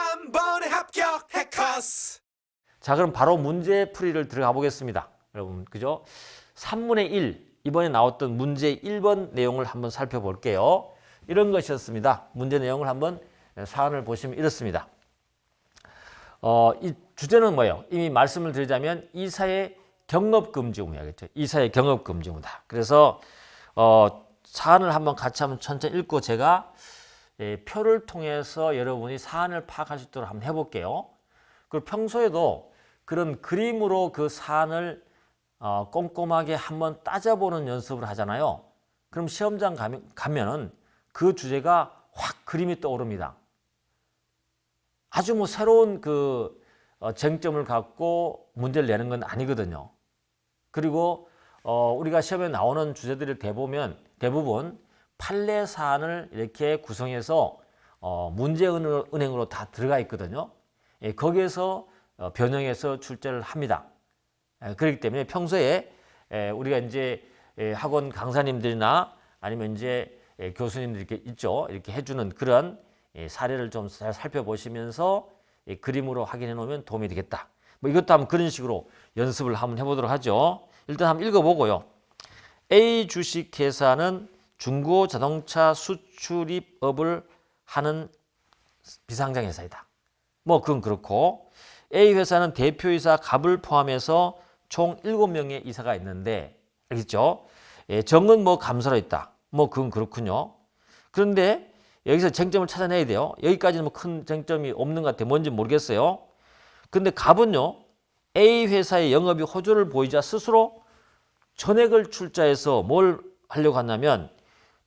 한 번에 합격 해 커스 자, 그럼 바로 문제 풀이를 들어가 보겠습니다. 여러분, 그죠? 3분의 1, 이번에 나왔던 문제 1번 내용을 한번 살펴볼게요. 이런 것이었습니다. 문제 내용을 한번 사안을 보시면 이렇습니다. 어, 이 주제는 뭐예요? 이미 말씀을 드리자면 이사의 경업금지 의무야겠죠. 이사의 경업금지 의무다. 그래서 어, 사안을 한번 같이 한번 천천히 읽고 제가 예, 표를 통해서 여러분이 사안을 파악할 수 있도록 한번 해볼게요. 그리고 평소에도 그런 그림으로 그 사안을 어, 꼼꼼하게 한번 따져보는 연습을 하잖아요. 그럼 시험장 가면, 가면은 그 주제가 확 그림이 떠오릅니다. 아주 뭐 새로운 그 어, 쟁점을 갖고 문제를 내는 건 아니거든요. 그리고 어, 우리가 시험에 나오는 주제들을 대보면 대부분 판례 사안을 이렇게 구성해서 어, 문제은행으로 다 들어가 있거든요. 예, 거기에서 어, 변형해서 출제를 합니다. 예, 그렇기 때문에 평소에 예, 우리가 이제 예, 학원 강사님들이나 아니면 이제 예, 교수님들 이렇게 있죠. 이렇게 해주는 그런 예, 사례를 좀 잘 살펴보시면서 예, 그림으로 확인해 놓으면 도움이 되겠다. 뭐 이것도 한번 그런 식으로 연습을 한번 해보도록 하죠. 일단 한번 읽어보고요. A 주식회사는 중고 자동차 수출입업을 하는 비상장 회사이다. 뭐 그건 그렇고 A 회사는 대표이사 갑을 포함해서 총 7명의 이사가 있는데 알겠죠? 예, 정은 뭐 감사로 있다. 뭐 그건 그렇군요. 그런데 여기서 쟁점을 찾아내야 돼요. 여기까지는 뭐 큰 쟁점이 없는 것 같아요. 뭔지 모르겠어요. 근데 갑은요. A 회사의 영업이 호조를 보이자 스스로 전액을 출자해서 뭘 하려고 하냐면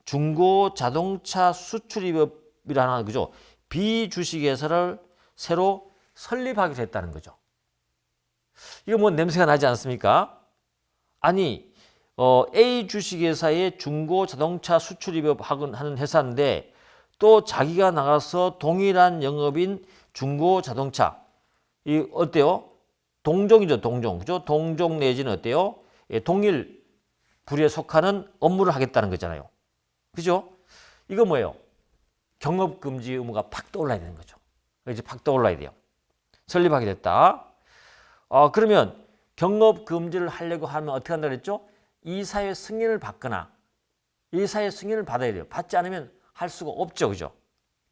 중고 자동차 수출입이라는 그죠? 비주식회사를 새로 설립하기로 했다는 거죠. 이거 뭐 냄새가 나지 않습니까? 아니 어, A 주식회사의 중고 자동차 수출입을 하는 회사인데 또 자기가 나가서 동일한 영업인 중고 자동차 이 어때요? 동종이죠, 동종. 그죠? 동종 내지는 어때요? 예, 동일 부류에 속하는 업무를 하겠다는 거잖아요. 그죠? 이거 뭐예요? 경업 금지 의무가 팍 떠올라야 되는 거죠. 이제 팍 떠올라야 돼요. 설립하게 됐다. 어, 그러면 경업 금지를 하려고 하면 어떻게 한다 그랬죠? 이사의 승인을 받거나 이사의 승인을 받아야 돼요. 받지 않으면 할 수가 없죠. 그죠?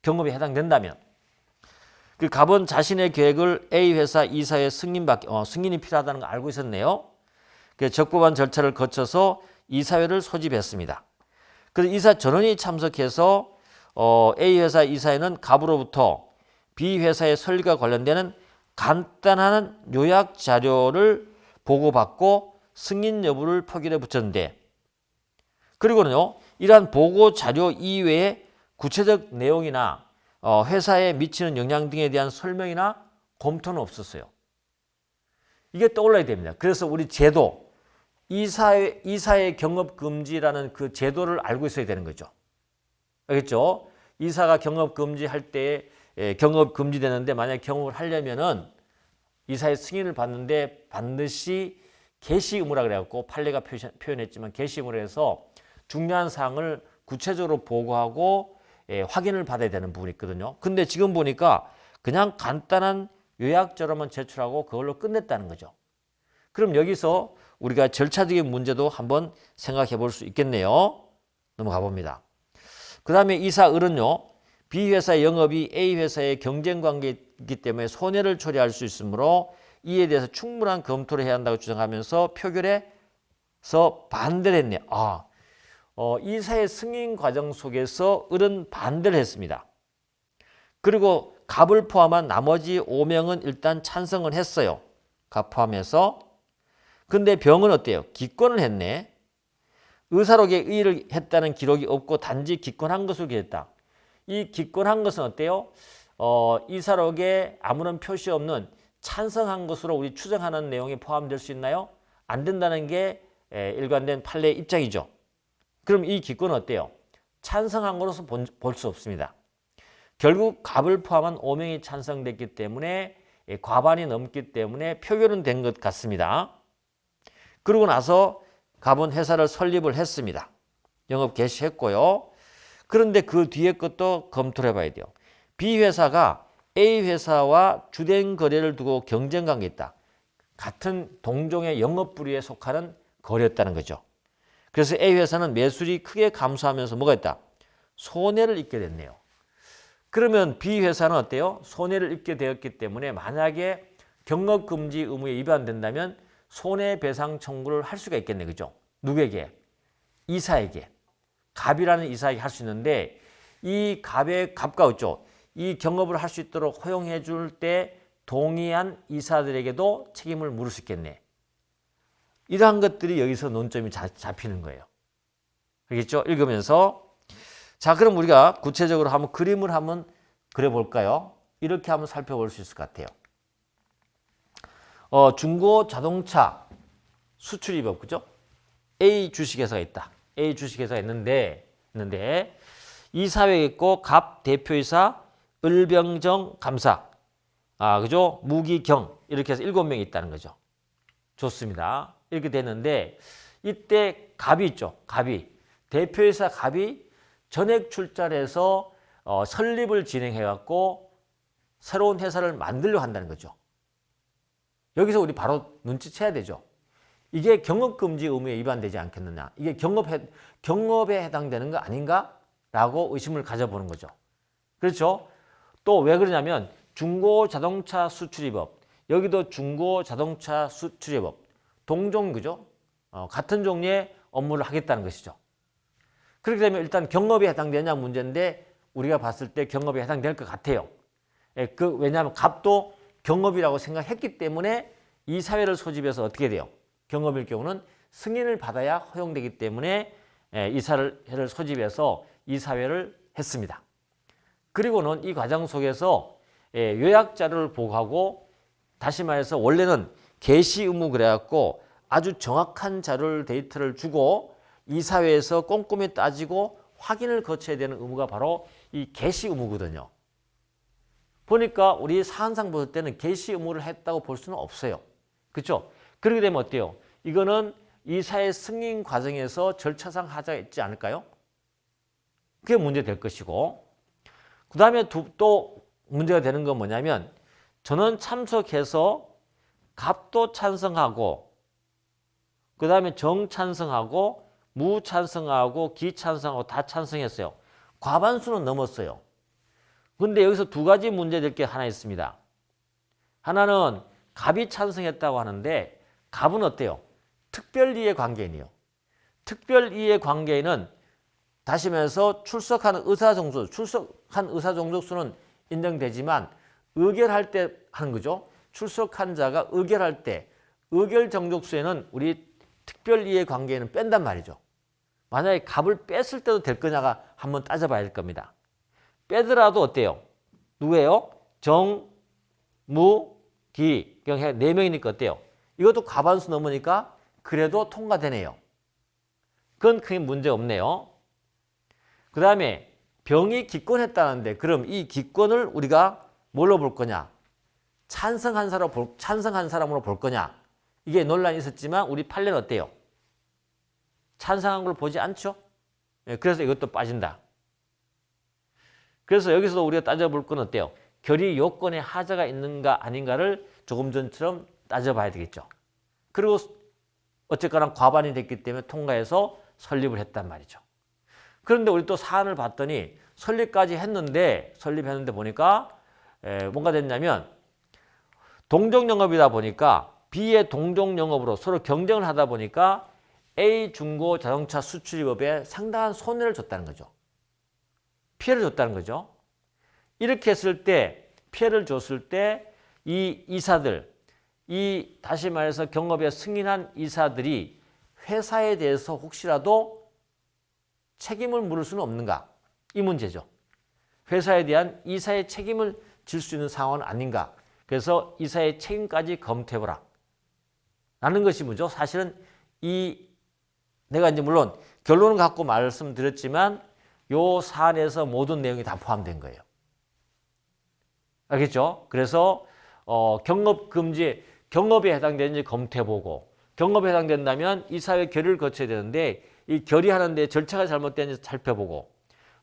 경업에 해당된다면. 그 갑은 자신의 계획을 A 회사 이사의 승인 받, 어, 승인이 필요하다는 걸 알고 있었네요. 그 적법한 절차를 거쳐서 이사회를 소집했습니다. 그래서 이사 전원이 참석해서 어, A 회사 이사회는 갑으로부터 B 회사의 설립과 관련되는 간단한 요약 자료를 보고받고 승인 여부를 표결에 붙였는데 그리고는요 이러한 보고 자료 이외에 구체적 내용이나 어, 회사에 미치는 영향 등에 대한 설명이나 검토는 없었어요. 이게 떠올라야 됩니다. 그래서 우리 제도 이사의 이사의 경업 금지라는 그 제도를 알고 있어야 되는 거죠. 알겠죠? 이사가 경업 금지할 때 예, 경업 금지되는데 만약 경업을 하려면은 이사의 승인을 받는데 반드시 개시 의무라 그래갖고 판례가 표현했지만 개시 의무로 해서 중요한 사항을 구체적으로 보고하고 예, 확인을 받아야 되는 부분이 있거든요. 근데 지금 보니까 그냥 간단한 요약자로만 제출하고 그걸로 끝냈다는 거죠. 그럼 여기서 우리가 절차적인 문제도 한번 생각해 볼 수 있겠네요. 넘어가 봅니다. 그 다음에 이사 을은요, B 회사의 영업이 A 회사의 경쟁 관계이기 때문에 손해를 초래할 수 있으므로 이에 대해서 충분한 검토를 해야 한다고 주장하면서 표결에서 반대를 했네요. 아, 어, 이사의 승인 과정 속에서 을은 반대를 했습니다. 그리고 갑을 포함한 나머지 5명은 일단 찬성을 했어요. 갑 포함해서. 근데 병은 어때요? 기권을 했네. 의사록에 의의를 했다는 기록이 없고 단지 기권한 것으로 기했다. 이 기권한 것은 어때요? 어, 이사록에 아무런 표시 없는 찬성한 것으로 우리 추정하는 내용이 포함될 수 있나요? 안 된다는 게 에, 일관된 판례 입장이죠. 그럼 이 기권은 어때요? 찬성한 것으로서 볼 수 없습니다. 결국 갑을 포함한 5명이 찬성됐기 때문에 예, 과반이 넘기 때문에 표결은 된 것 같습니다. 그러고 나서 갑은 회사를 설립을 했습니다. 영업 개시했고요. 그런데 그 뒤에 것도 검토를 해봐야 돼요. B 회사가 A 회사와 주된 거래를 두고 경쟁 관계 있다. 같은 동종의 영업 부류에 속하는 거래였다는 거죠. 그래서 A 회사는 매출이 크게 감소하면서 뭐가 있다? 손해를 입게 됐네요. 그러면 B 회사는 어때요? 손해를 입게 되었기 때문에 만약에 경업 금지 의무에 위반된다면 손해배상 청구를 할 수가 있겠네. 그죠? 누구에게? 이사에게. 갑이라는 이사에게 할 수 있는데 이 갑의 갑과 없죠. 이 경업을 할 수 있도록 허용해 줄 때 동의한 이사들에게도 책임을 물을 수 있겠네. 이러한 것들이 여기서 논점이 자- 잡히는 거예요. 알겠죠? 읽으면서 자, 그럼 우리가 구체적으로 한번 그림을 한번 그려 볼까요? 이렇게 한번 살펴볼 수 있을 것 같아요. 어, 중고 자동차 수출입업 그죠? A 주식회사가 있다. A 주식회사가 있는데 있는데 이사회 있고 갑 대표이사 을병정 감사 아 그죠? 무기경 이렇게 해서 일곱 명이 있다는 거죠. 좋습니다. 이렇게 됐는데 이때 갑이 있죠. 갑이 대표이사 갑이 전액 출자를 해서 어, 설립을 진행해 갖고 새로운 회사를 만들려 한다는 거죠. 여기서 우리 바로 눈치채야 되죠. 이게 경업금지 의무에 위반되지 않겠느냐. 이게 경업해, 경업에 해당되는 거 아닌가? 라고 의심을 가져보는 거죠. 그렇죠? 또 왜 그러냐면 중고 자동차 수출입업. 여기도 중고 자동차 수출입업. 동종 그죠? 어, 같은 종류의 업무를 하겠다는 것이죠. 그렇게 되면 일단 경업에 해당되냐 문제인데 우리가 봤을 때 경업에 해당될 것 같아요. 예, 그 왜냐하면 갑도 경업이라고 생각했기 때문에 이 사회를 소집해서 어떻게 돼요? 경업일 경우는 승인을 받아야 허용되기 때문에 예, 이사를 회를 소집해서 이 사회를 했습니다. 그리고는 이 과정 속에서 예, 요약 자료를 보고하고 다시 말해서 원래는 개시 의무 그래갖고 아주 정확한 자료를 데이터를 주고 이 사회에서 꼼꼼히 따지고 확인을 거쳐야 되는 의무가 바로 이 개시 의무거든요. 보니까 우리 사안상 볼 때는 개시 의무를 했다고 볼 수는 없어요. 그렇죠? 그렇게 되면 어때요? 이거는 이사회 승인 과정에서 절차상 하자가 있지 않을까요? 그게 문제 될 것이고 그 다음에 또 문제가 되는 건 뭐냐면 저는 참석해서 갑도 찬성하고 그 다음에 정 찬성하고 무 찬성하고 기 찬성하고 다 찬성했어요. 과반수는 넘었어요. 근데 여기서 두 가지 문제될 게 하나 있습니다. 하나는 갑이 찬성했다고 하는데 갑은 어때요? 특별이해 관계인이요. 특별이해 관계인은 다시 말해서 출석한 의사 정수, 출석한 의사 정족수는 인정되지만 의결할 때 하는 거죠. 출석한 자가 의결할 때 의결 정족수에는 우리 특별이해 관계에는 뺀단 말이죠. 만약에 갑을 뺐을 때도 될 거냐가 한번 따져봐야 될 겁니다. 빼더라도 어때요? 누구예요? 정, 무, 기. 그냥 네 명이니까 어때요? 이것도 과반수 넘으니까 그래도 통과되네요. 그건 크게 문제 없네요. 그 다음에 병이 기권했다는데 그럼 이 기권을 우리가 뭘로 볼 거냐? 찬성한 볼, 찬성한 사람으로 볼 거냐? 이게 논란이 있었지만 우리 판례는 어때요? 찬성한 걸 보지 않죠? 예, 그래서 이것도 빠진다. 그래서 여기서 우리가 따져볼 건 어때요? 결의 요건에 하자가 있는가 아닌가를 조금 전처럼 따져봐야 되겠죠. 그리고 어쨌거나 과반이 됐기 때문에 통과해서 설립을 했단 말이죠. 그런데 우리 또 사안을 봤더니 설립까지 했는데 설립했는데 보니까 에, 뭔가 됐냐면 동종 영업이다 보니까 B의 동종 영업으로 서로 경쟁을 하다 보니까 A 중고 자동차 수출입업에 상당한 손해를 줬다는 거죠. 피해를 줬다는 거죠. 이렇게 했을 때 피해를 줬을 때 이 이사들 이 다시 말해서 경업에 승인한 이사들이 회사에 대해서 혹시라도 책임을 물을 수는 없는가? 이 문제죠. 회사에 대한 이사의 책임을 질 수 있는 상황은 아닌가? 그래서 이사의 책임까지 검토해보라. 라는 것이 뭐죠? 사실은 이 내가 이제 물론 결론을 갖고 말씀드렸지만 요 사안에서 모든 내용이 다 포함된 거예요. 알겠죠? 그래서 어, 경업 금지 경업에 해당되는지 검토해보고 경업에 해당된다면 이사회 결의를 거쳐야 되는데 이 결의하는데 절차가 잘못되는지 살펴보고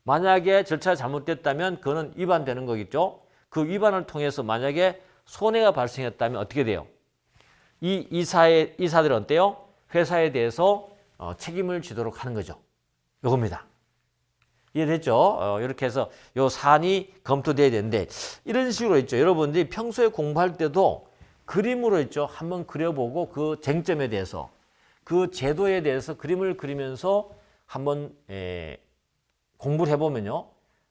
만약에 절차가 잘못됐다면 그거는 위반되는 거겠죠. 그 위반을 통해서 만약에 손해가 발생했다면 어떻게 돼요? 이 이사의 이사들은 어때요? 회사에 대해서 어, 책임을 지도록 하는 거죠. 요겁니다. 이해됐죠? 어, 이렇게 해서 요 사안이 검토돼야 되는데 이런 식으로 있죠. 여러분들이 평소에 공부할 때도 그림으로 있죠. 한번 그려보고 그 쟁점에 대해서 그 제도에 대해서 그림을 그리면서 한번 에, 공부를 해보면요.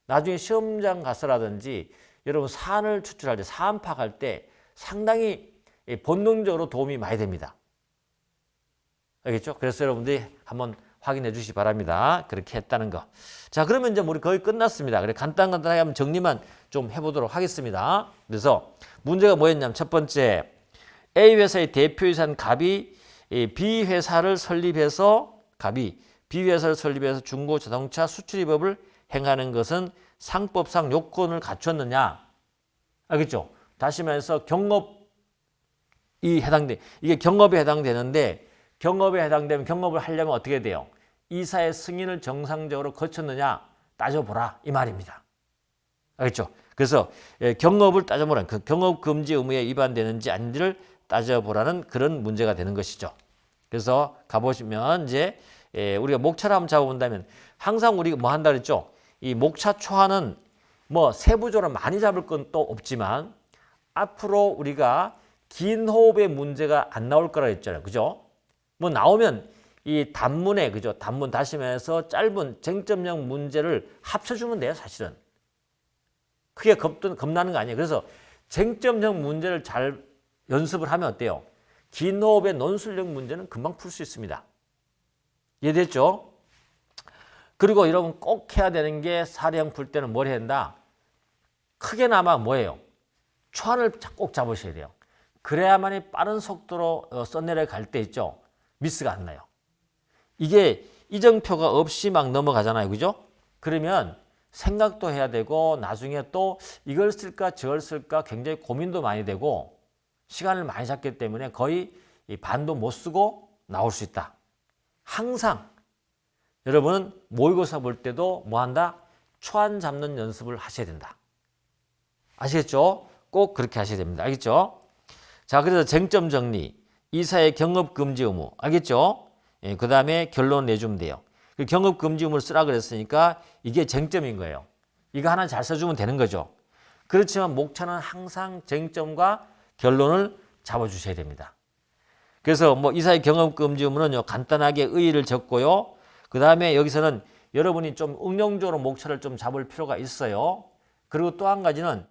나중에 시험장 가서라든지 여러분 사안을 추출할 때 사안 파악할 때 상당히 예, 본능적으로 도움이 많이 됩니다. 알겠죠? 그래서 여러분들이 한번 확인해 주시기 바랍니다. 그렇게 했다는 거. 자, 그러면 이제 우리 거의 끝났습니다. 그래 간단간단하게 한번 정리만 좀 해보도록 하겠습니다. 그래서 문제가 뭐였냐면 첫 번째 A 회사의 대표이사인 갑이 이 B 회사를 설립해서 갑이 B 회사를 설립해서 중고 자동차 수출입업을 행하는 것은 상법상 요건을 갖췄느냐? 알겠죠? 다시 말해서 경업이 해당돼 이게 경업에 해당되는데 경업에 해당되면 경업을 하려면 어떻게 돼요? 이사의 승인을 정상적으로 거쳤느냐 따져보라 이 말입니다. 알겠죠? 그래서 예, 경업을 따져보라 그 경업 금지 의무에 위반되는지 아닌지를 따져보라는 그런 문제가 되는 것이죠. 그래서 가보시면 이제 예, 우리가 목차를 한번 잡아본다면 항상 우리가 뭐 한다 그랬죠? 이 목차 초안은 뭐 세부적으로 많이 잡을 건 또 없지만 앞으로 우리가 긴 호흡의 문제가 안 나올 거라 했잖아요. 그죠? 뭐 나오면 이 단문에 그죠? 단문 다시 말해서 짧은 쟁점형 문제를 합쳐주면 돼요, 사실은. 크게 겁, 겁나는 거 아니에요. 그래서 쟁점형 문제를 잘 연습을 하면 어때요? 긴 호흡의 논술형 문제는 금방 풀 수 있습니다. 이해됐죠? 그리고 여러분 꼭 해야 되는 게 사례형 풀 때는 뭘 해야 된다? 크게나마 뭐예요? 초안을 꼭 잡으셔야 돼요. 그래야만이 빠른 속도로 어, 써내려 갈 때 있죠. 미스가 안 나요. 이게 이정표가 없이 막 넘어가잖아요. 그죠? 그러면 생각도 해야 되고 나중에 또 이걸 쓸까 저걸 쓸까 굉장히 고민도 많이 되고 시간을 많이 잡기 때문에 거의 이 반도 못 쓰고 나올 수 있다. 항상 여러분은 모의고사 볼 때도 뭐 한다? 초안 잡는 연습을 하셔야 된다. 아시겠죠? 꼭 그렇게 하셔야 됩니다. 알겠죠? 자, 그래서 쟁점 정리, 이사의 경업 금지 의무, 알겠죠? 예, 그 다음에 결론 내주면 돼요. 그 경업 금지 의무를 쓰라 그랬으니까 이게 쟁점인 거예요. 이거 하나 잘 써주면 되는 거죠. 그렇지만 목차는 항상 쟁점과 결론을 잡아주셔야 됩니다. 그래서 뭐 이사의 경업 금지 의무는요 간단하게 의의를 적고요. 그 다음에 여기서는 여러분이 좀 응용적으로 목차를 좀 잡을 필요가 있어요. 그리고 또 한 가지는